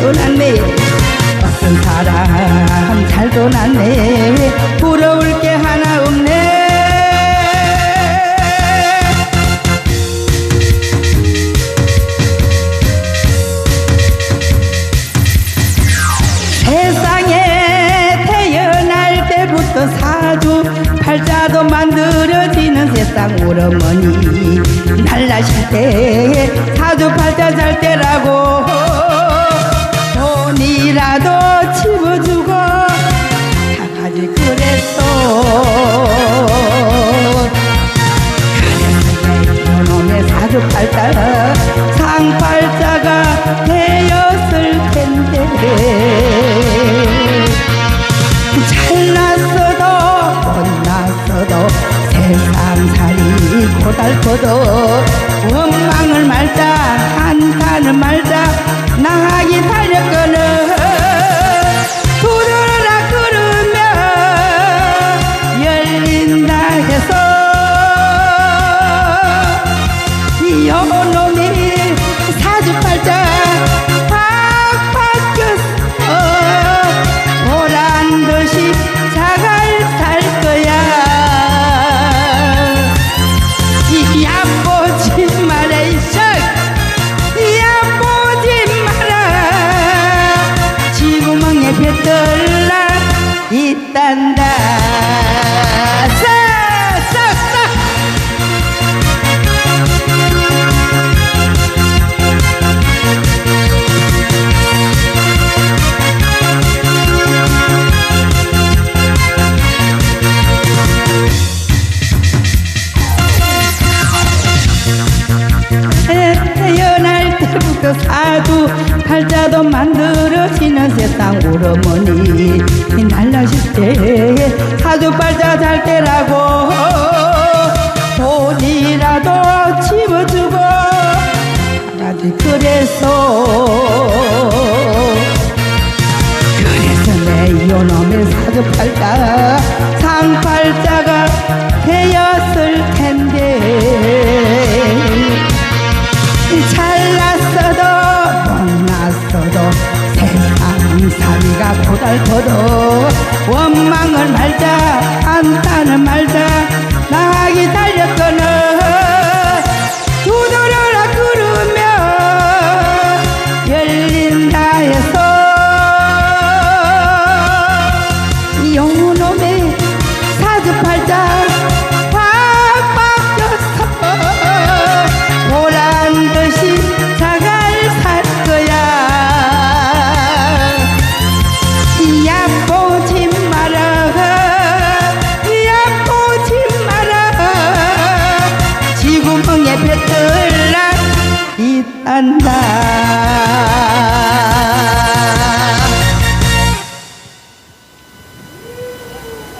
떠났네. 어떤 사람 잘 떠났네. 부러울 게 하나 없네. 세상에 태어날 때부터 사주 팔자도 만들어지는 세상 오어머니. 날라실 때 사주 팔자 잘 때라고 사주팔자 상팔자가 되었을 텐데. 잘났어도 못났어도 세상살이 고달퍼도 원망을 말자 한탄을 말자 나가기 달렸거늘 지 태어날 때부터 사주 팔자도 만들어지는 세상 우러머니. 날라실 때 사주 팔자 잘 때라고 돈이라도 집어주고 나도 그래서 그래서 내 이놈의 사주팔자 상팔자가 되었 고달퍼도 원망을 말자 า